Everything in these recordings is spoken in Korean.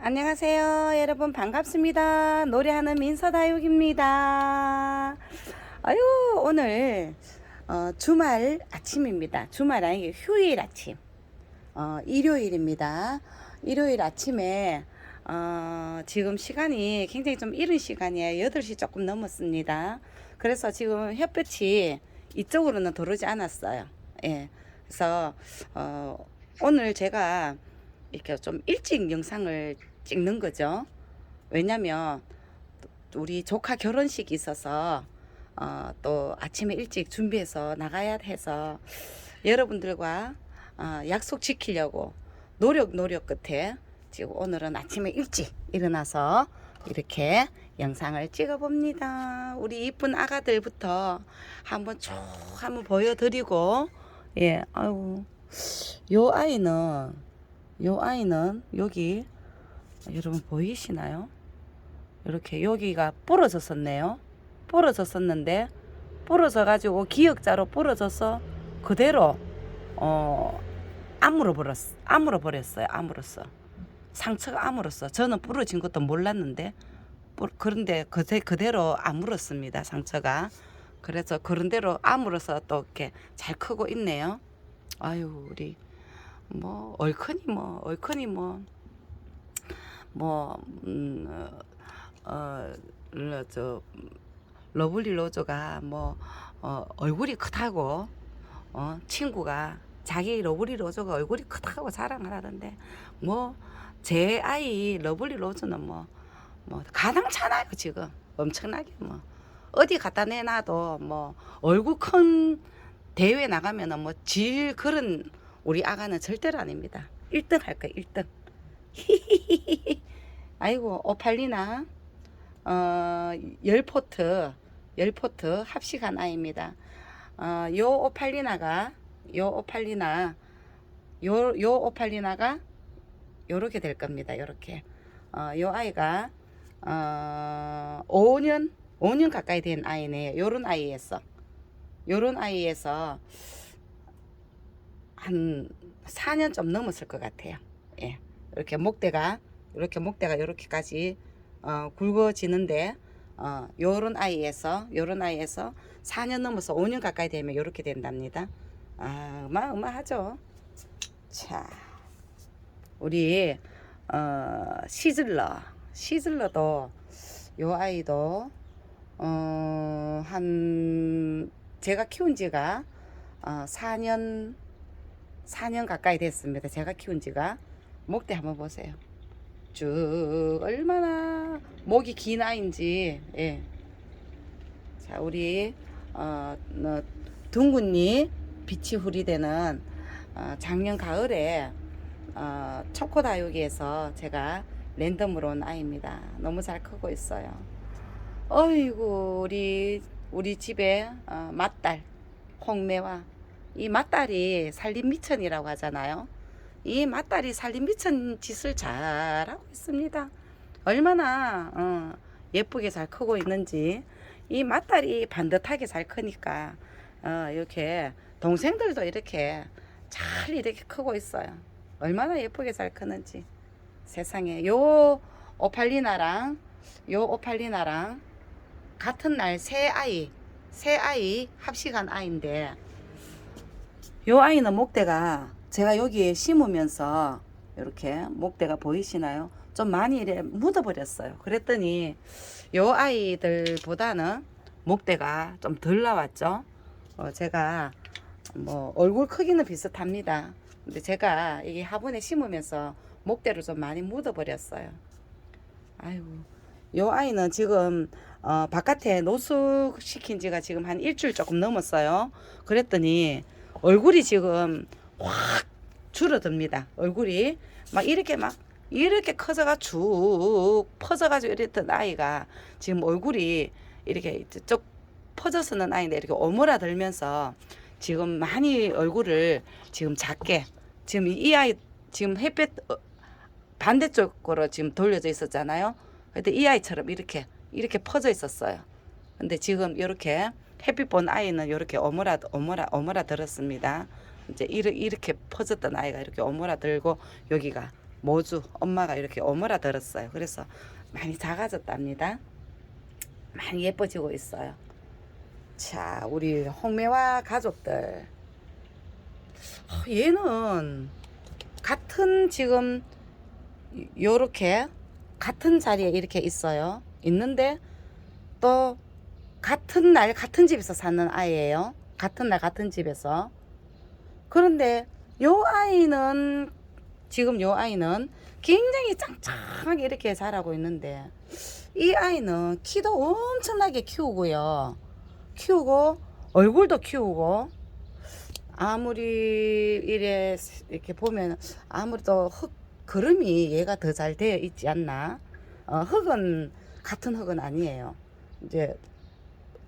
안녕하세요. 여러분 반갑습니다. 노래하는 민서다육입니다. 아유, 오늘 어, 주말 아침입니다. 주말 아니 휴일 아침. 어, 일요일입니다. 일요일 아침에 어, 지금 시간이 굉장히 좀 이른 시간이에요. 8시 조금 넘었습니다. 그래서 지금 햇볕이 이쪽으로는 들어오지 않았어요. 예. 그래서 어, 오늘 제가 이렇게 좀 일찍 영상을 찍는 거죠. 왜냐면 또 우리 조카 결혼식이 있어서 어, 또 아침에 일찍 준비해서 나가야 해서 여러분들과 어, 약속 지키려고 노력 노력 끝에 지금 오늘은 아침에 일찍 일어나서 이렇게 영상을 찍어 봅니다. 우리 이쁜 아가들부터 한번 쭉 한번 보여드리고 예, 아유 요 아이는 요 아이는 여기 여러분 보이시나요? 이렇게 여기가 부러졌었네요. 부러졌었는데 부러져 가지고 기역자로 부러져서 그대로 어 아물어 버렸어. 아물어 버렸어요. 아물었어. 상처가 아물었어. 저는 부러진 것도 몰랐는데 부- 그런데 그대, 그대로 아물었습니다. 상처가. 그래서 그런 대로 아물어서 또 이렇게 잘 크고 있네요. 아유 우리 뭐 얼큰이 뭐 얼큰이 뭐 뭐, 음, 어, 어, 저, 러블리 로저가 뭐, 어, 얼굴이 크다고, 어, 친구가 자기 러블리 로저가 얼굴이 크다고 자랑을 하던데, 뭐, 제 아이 러블리 로저는 뭐, 뭐, 가당찮아요, 지금. 엄청나게 뭐. 어디 갖다 내놔도 뭐, 얼굴 큰 대회 나가면은 뭐, 질 그런 우리 아가는 절대로 아닙니다. 1등 할 거예요, 1등. 아이고 오팔리나 어 열포트 열포트 합식한 아이입니다. 어 요 오팔리나가 요 오팔리나 요 요 오팔리나가 요렇게 될 겁니다. 요렇게 어 요 아이가 어 5년 5년 가까이 된 아이네요. 요런 아이에서 요런 아이에서 한 4년 좀 넘었을 것 같아요. 예. 이렇게 목대가 이렇게 목대가 이렇게까지 어, 굵어지는데 어, 요런 아이에서 요런 아이에서 4년 넘어서 5년 가까이 되면 이렇게 된답니다. 아, 어마어마하죠. 자, 우리 어, 시즐러 시즐러도 요 아이도 어, 한 제가 키운 지가 어, 4년 4년 가까이 됐습니다. 제가 키운 지가 목대 한번 보세요. 쭉 얼마나 목이 긴 아인지 예. 자 우리 어, 어 둥근잎 빛이 후리되는 어, 작년 가을에 어, 초코다육에서 제가 랜덤으로 온 아이입니다. 너무 잘 크고 있어요. 어이구 우리 우리 집에 어, 맏딸 홍매와 이 맏딸이 살림 미천이라고 하잖아요. 이 맏딸이 살림 미천 짓을 잘하고 있습니다. 얼마나 어, 예쁘게 잘 크고 있는지 이 맏딸이 반듯하게 잘 크니까 어, 이렇게 동생들도 이렇게 잘 이렇게 크고 있어요. 얼마나 예쁘게 잘 크는지 세상에 요 오팔리나랑 요 오팔리나랑 같은 날 새 아이 새 아이 합식한 아이인데 요 아이는 목대가 제가 여기에 심으면서 이렇게 목대가 보이시나요? 좀 많이 이래 묻어버렸어요. 그랬더니 요 아이들보다는 목대가 좀 덜 나왔죠. 어, 제가 뭐 얼굴 크기는 비슷합니다. 근데 제가 이게 화분에 심으면서 목대를 좀 많이 묻어버렸어요. 아이고, 요 아이는 지금 어, 바깥에 노숙 시킨 지가 지금 한 일주일 조금 넘었어요. 그랬더니 얼굴이 지금 확 줄어듭니다. 얼굴이 막 이렇게 막 이렇게 커져가 쭉 퍼져가지고 이랬던 아이가 지금 얼굴이 이렇게 쭉 퍼져서는 아이인데 이렇게 오므라들면서 지금 많이 얼굴을 지금 작게 지금 이 아이 지금 햇볕 어, 반대쪽으로 지금 돌려져 있었잖아요. 근데 이 아이처럼 이렇게 이렇게 퍼져 있었어요. 근데 지금 이렇게 햇빛 본 아이는 이렇게 오므라 오므라 오므라 들었습니다. 이제 이렇게 퍼졌던 아이가 이렇게 오므라 들고 여기가 모주 엄마가 이렇게 오므라 들었어요. 그래서 많이 작아졌답니다. 많이 예뻐지고 있어요. 자, 우리 홍매와 가족들. 어, 얘는 같은 지금 요렇게 같은 자리에 이렇게 있어요. 있는데 또 같은 날 같은 집에서 사는 아이예요. 같은 날 같은 집에서. 그런데 요 아이는 지금 요 아이는 굉장히 짱짱하게 이렇게 자라고 있는데 이 아이는 키도 엄청나게 키우고요. 키우고 얼굴도 키우고 아무리 이래 이렇게 보면 아무래도 흙 그름이 얘가 더 잘 되어 있지 않나? 어, 흙은 같은 흙은 아니에요. 이제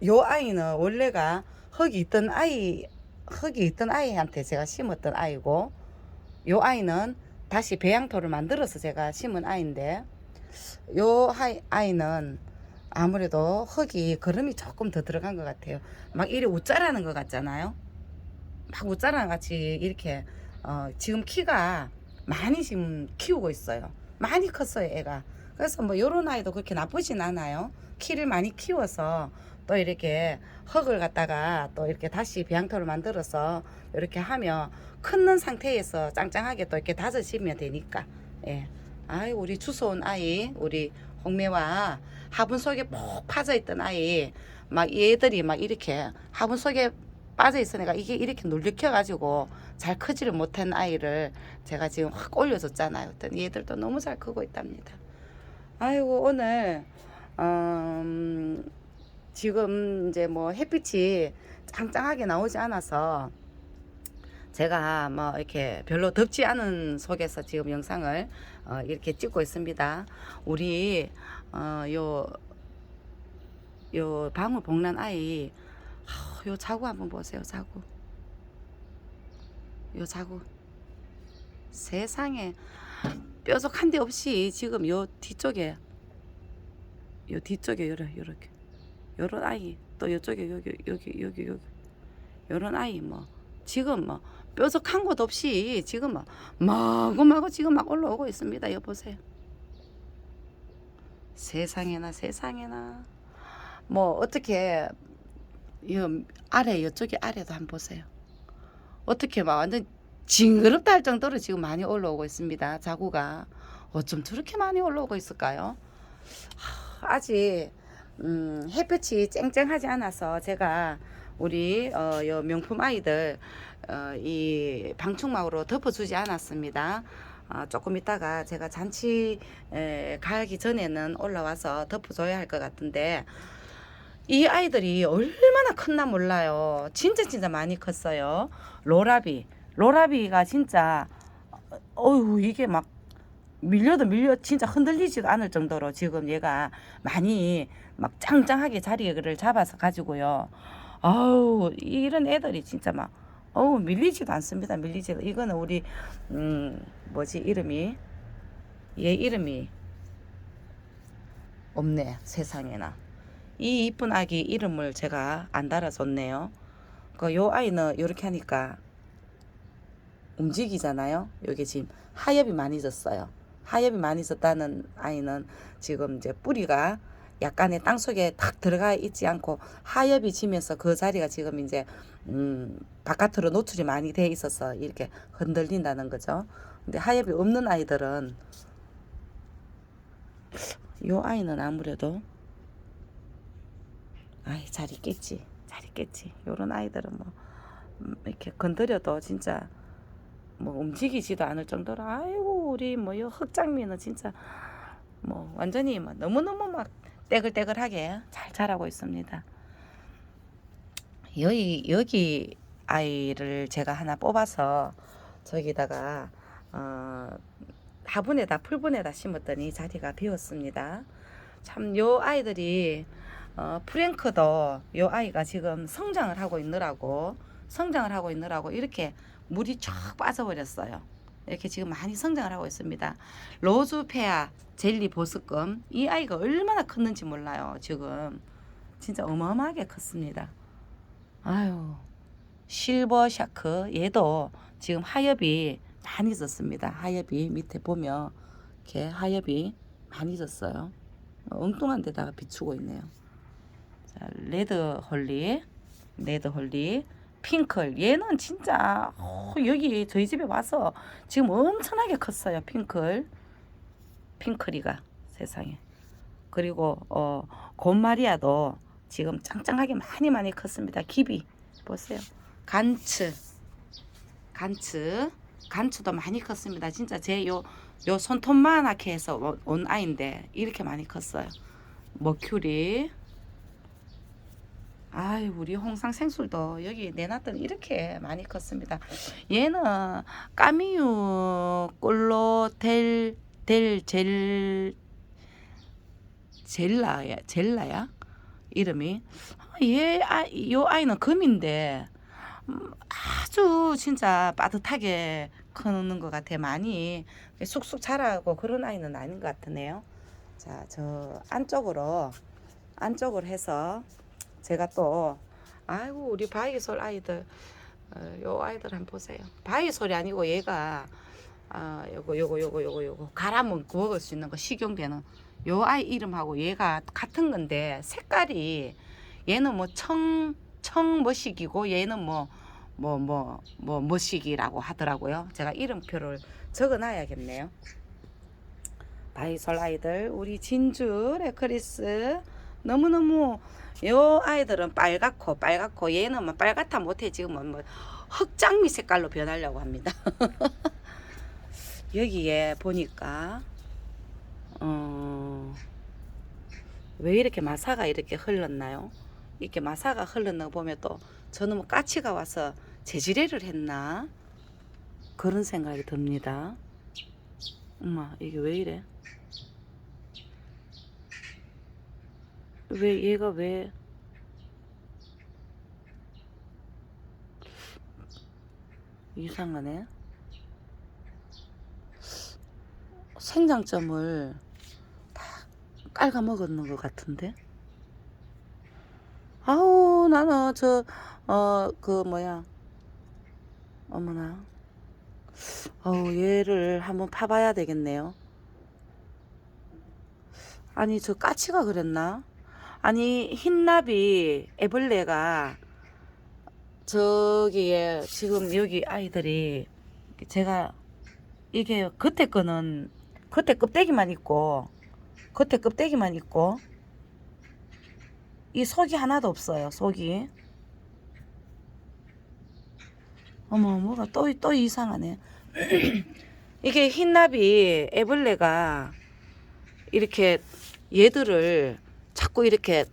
요 아이는 원래가 흙이 있던 아이 흙이 있던 아이한테 제가 심었던 아이고 요 아이는 다시 배양토를 만들어서 제가 심은 아이인데 요 아이는 아무래도 흙이 거름이 조금 더 들어간 것 같아요. 막 이리 웃자라는 것 같잖아요. 막 웃자랑 같이 이렇게 어, 지금 키가 많이 지금 키우고 있어요. 많이 컸어요, 애가. 그래서 뭐 요런 아이도 그렇게 나쁘진 않아요. 키를 많이 키워서 또 이렇게 흙을 갖다가 또 이렇게 다시 배양토를 만들어서 이렇게 하면 크는 상태에서 짱짱하게 또 이렇게 다져지면 되니까. 예. 아이 우리 주워온 아이 우리 홍매와 화분 속에 푹 파져 있던 아이 막 얘들이 막 이렇게 화분 속에 빠져 있으니까 이게 이렇게 눌리켜 가지고 잘 크지를 못한 아이를 제가 지금 확 올려줬잖아요. 그랬더니 얘들도 너무 잘 크고 있답니다. 아이고 오늘 음, 지금 이제 뭐 햇빛이 짱짱하게 나오지 않아서 제가 뭐 이렇게 별로 덥지 않은 속에서 지금 영상을 어, 이렇게 찍고 있습니다. 우리 어, 요, 요 방울 복난 아이 하, 요 자구 한번 보세요. 자구. 요 자구. 세상에 뾰족 한 데 없이 지금 요 뒤쪽에 요 뒤쪽에 요렇게 요런 아이 또 요쪽에 여기 여기 여기 여기 요런 아이 뭐 지금 뭐 뾰족한 곳 없이 지금 막 마구마구 지금 막 올라오고 있습니다. 여 보세요. 세상에나 세상에나 뭐 어떻게 이 아래 이쪽에 아래도 한번 보세요. 어떻게 막 완전 징그럽다 할 정도로 지금 많이 올라오고 있습니다. 자구가 어쩜 저렇게 많이 올라오고 있을까요? 하, 아직 음, 햇볕이 쨍쨍하지 않아서 제가 우리 어, 요 명품 아이들 어, 이 방충망으로 덮어주지 않았습니다. 어, 조금 있다가 제가 잔치 에, 가기 전에는 올라와서 덮어줘야 할 것 같은데 이 아이들이 얼마나 컸나 몰라요. 진짜 진짜 많이 컸어요. 로라비. 로라비가 진짜 어휴 이게 막 밀려도 밀려 진짜 흔들리지도 않을 정도로 지금 얘가 많이 막 짱짱하게 자리를 잡아서 가지고요. 아우 이런 애들이 진짜 막 어우 밀리지도 않습니다. 밀리지도 이거는 우리 음 뭐지 이름이 얘 이름이 없네 세상에나 이 이쁜 아기 이름을 제가 안 달아줬네요. 그 요 아이는 이렇게 하니까 움직이잖아요. 여기 지금 하엽이 많이 졌어요. 하엽이 많이 졌다는 아이는 지금 이제 뿌리가 약간의 땅 속에 탁 들어가 있지 않고 하엽이 지면서 그 자리가 지금 이제 음 바깥으로 노출이 많이 돼 있어서 이렇게 흔들린다는 거죠. 근데 하엽이 없는 아이들은 요 아이는 아무래도 아이 잘 있겠지 잘 있겠지 요런 아이들은 뭐 음, 이렇게 건드려도 진짜 뭐 움직이지도 않을 정도로 아이고 우리 뭐요 흑장미는 진짜 뭐 완전히 막 너무너무 막 떼글떼글하게 잘 자라고 있습니다. 여기 여기 아이를 제가 하나 뽑아서 저기다가 어 화분에다 풀분에다 심었더니 자리가 비었습니다. 참 요 아이들이 어, 프랭크도 요 아이가 지금 성장을 하고 있느라고 성장을 하고 있느라고 이렇게 물이 쫙 빠져버렸어요. 이렇게 지금 많이 성장을 하고 있습니다. 로즈페아 젤리 보습금 이 아이가 얼마나 컸는지 몰라요. 지금 진짜 어마어마하게 컸습니다. 아유 실버 샤크 얘도 지금 하엽이 많이 졌습니다. 하엽이 밑에 보면 이렇게 하엽이 많이 졌어요. 어, 엉뚱한 데다가 비추고 있네요. 자, 레드 홀리, 레드 홀리, 핑클. 얘는 진짜 어, 여기 저희 집에 와서 지금 엄청나게 컸어요. 핑클, 핑클이가 세상에. 그리고 어 곰마리아도 지금 짱짱하게 많이 많이 컸습니다. 기비 보세요. 간츠, 간츠, 간츠도 많이 컸습니다. 진짜 제 요 요 손톱만하게 해서 온- 온 아이인데 이렇게 많이 컸어요. 머큐리. 아이 우리 홍상 생술도 여기 내놨더니 이렇게 많이 컸습니다. 얘는 까미유 꼴로 델 델 젤 젤라야 젤라야 이름이 얘요 아이는 금인데 음, 아주 진짜 빠듯하게 크는 것 같아 많이 쑥쑥 자라고 그런 아이는 아닌 것 같으네요. 자 저 안쪽으로 안쪽으로 해서 제가 또 아이고 우리 바이솔 아이들 어, 요 아이들 한번 보세요. 바이솔이 아니고 얘가 아 요거 요거 요거 요거 요거 갈아먹 먹을 수 있는 거 식용되는 요 아이 이름하고 얘가 같은 건데 색깔이 얘는 뭐 청 청 머시기고 얘는 뭐 뭐 뭐 뭐 머시기라고 하더라고요. 제가 이름표를 적어놔야겠네요. 바이솔 아이들 우리 진주 레크리스 너무너무 요 아이들은 빨갛고 빨갛고 얘는 뭐 빨갛다 못해 지금은 뭐 흑장미 색깔로 변하려고 합니다. 여기에 보니까 어, 왜 이렇게 마사가 이렇게 흘렀나요? 이렇게 마사가 거 보면 또 저는 뭐 까치가 와서 재지레를 했나 그런 생각이 듭니다. 엄마 이게 왜 이래? 왜 얘가 왜 이상하네. 생장점을 다 깔아 먹었는 것 같은데. 아우 나는 저 어 그 뭐야 어머나 어우 얘를 한번 파봐야 되겠네요. 아니 저 까치가 그랬나? 아니 흰나비 애벌레가 저기에 지금 여기 아이들이 제가 이게 겉에 거는 겉에 껍데기만 있고 겉에 껍데기만 있고 이 속이 하나도 없어요 속이. 어머 뭐가 또 또 이상하네. 이게 흰나비 애벌레가 이렇게 얘들을 자꾸 이렇게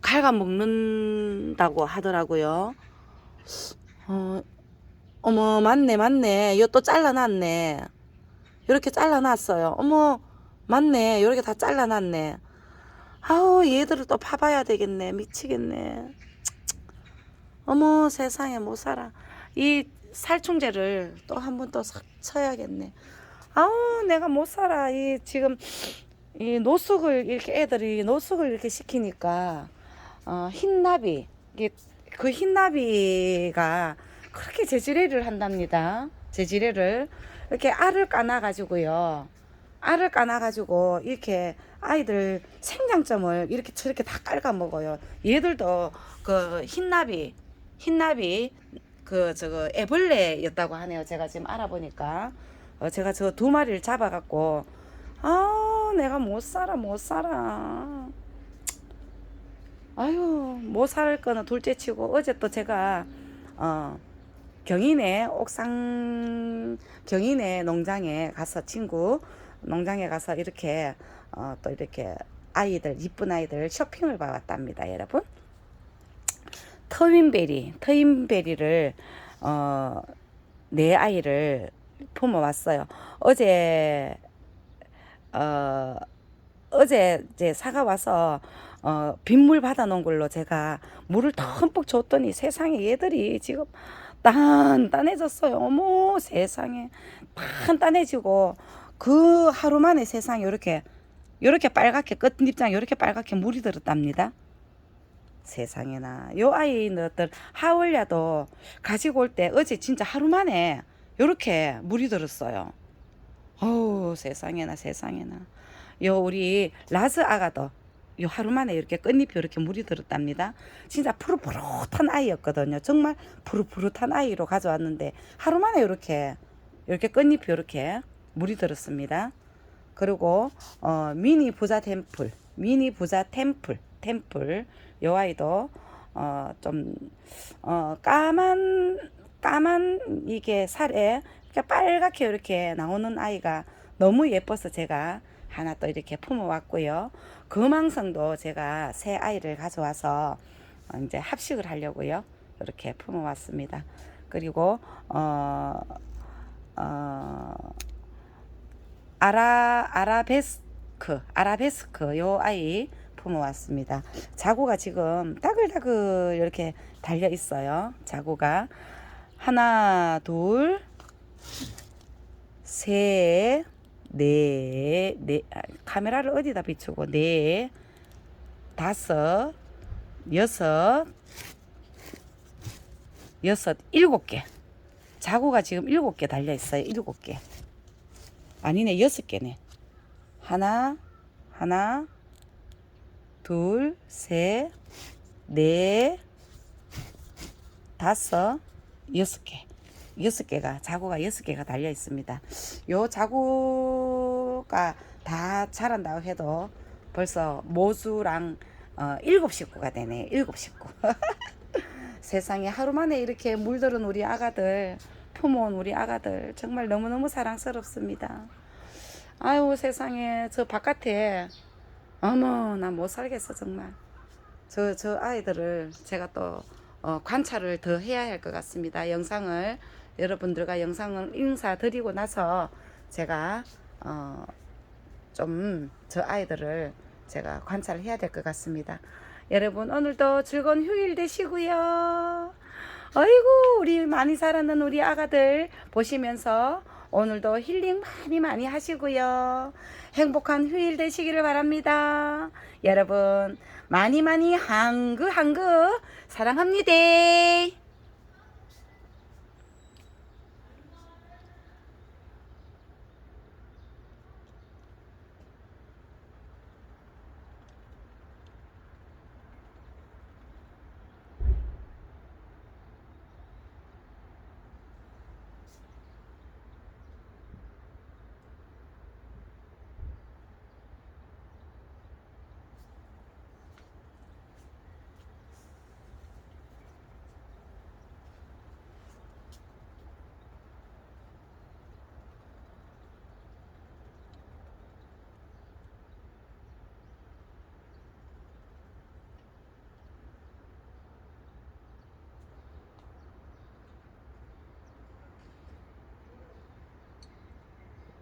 갉아 먹는다고 하더라고요. 어, 어머 맞네 맞네. 이거 또 잘라놨네. 이렇게 잘라놨어요. 어머 맞네. 이렇게 다 잘라놨네. 아우 얘들을 또 파봐야 되겠네. 미치겠네. 어머 세상에 못 살아. 이 살충제를 또 한번또 쳐야겠네. 아우 내가 못 살아. 이 지금 이 노숙을 이렇게 애들이 노숙을 이렇게 시키니까 어, 흰나비 이게 그 흰나비가 그렇게 재지레를 한답니다. 재지레를 이렇게 알을 까놔 가지고요. 알을 까놔 가지고 이렇게 아이들 생장점을 이렇게 저렇게 다 깔아 먹어요. 얘들도 그 흰나비 흰나비 그 저거 애벌레였다고 하네요. 제가 지금 알아보니까 어, 제가 저 두 마리를 잡아 갖고 아 내가 못 살아 못 살아. 아유 못 살 거는 둘째치고 어제 또 제가 어 경인의 옥상 경인의 농장에 가서 친구 농장에 가서 이렇게 어, 또 이렇게 아이들 이쁜 아이들 쇼핑을 봐왔답니다 여러분. 터윈베리 터윈베리를 어, 내 아이를 품어왔어요. 어제 어, 어제 이제 사가 와서 어, 빗물 받아놓은 걸로 제가 물을 듬뿍 줬더니 세상에 얘들이 지금 단단해졌어요. 어머 세상에 단단해지고 그 하루 만에 세상에 이렇게 이렇게 빨갛게 끝잎장 이렇게 빨갛게 물이 들었답니다. 세상에나 요 아이들 하울야도 가지고 올 때 어제 진짜 하루 만에 요렇게 물이 들었어요. 어우 세상에나 세상에나 요 우리 라즈 아가도 요 하루 만에 이렇게 끝잎이 이렇게 물이 들었답니다. 진짜 푸릇푸릇한 아이였거든요. 정말 푸릇푸릇한 아이로 가져왔는데 하루 만에 이렇게 이렇게 끝잎이 이렇게 물이 들었습니다. 그리고 어, 미니 부자 템플, 미니 부자 템플, 템플 요 아이도 어, 좀 어, 까만 까만 이게 살에 이렇게 빨갛게 이렇게 나오는 아이가 너무 예뻐서 제가 하나 또 이렇게 품어왔고요. 금왕성도 제가 새 아이를 가져와서 어, 이제 합식을 하려고요. 이렇게 품어왔습니다. 그리고 어, 어, 아라 아라베스크 아라베스크 요 아이 품어왔습니다. 자구가 지금 따글따글 이렇게 달려 있어요. 자구가 하나 둘 셋, 넷, 네, 아, 카메라를 어디다 비추고 네, 다섯, 여섯, 여섯, 일곱 개. 자구가 지금 일곱 개 달려 있어요. 일곱 개. 아니네, 여섯 개네. 하나, 하나, 둘, 셋, 넷, 다섯, 여섯 개. 여섯 개가 자구가 여섯 개가 달려 있습니다. 요 자구가 다 자란다고 해도 벌써 모수랑 어, 일곱 식구가 되네. 일곱 식구. 세상에 하루 만에 이렇게 물들은 우리 아가들 품어온 우리 아가들 정말 너무너무 사랑스럽습니다. 아유 세상에 저 바깥에 어머 나 못 살겠어 정말. 저저 아이들을 제가 또 어, 관찰을 더 해야 할 것 같습니다. 영상을 여러분들과 영상을 인사드리고 나서 제가 어, 좀 저 아이들을 제가 관찰을 해야 될 것 같습니다. 여러분 오늘도 즐거운 휴일 되시고요. 아이고 우리 많이 자라는 우리 아가들 보시면서 오늘도 힐링 많이 많이 하시고요. 행복한 휴일 되시기를 바랍니다. 여러분 많이 많이 한그 한그 사랑합니다.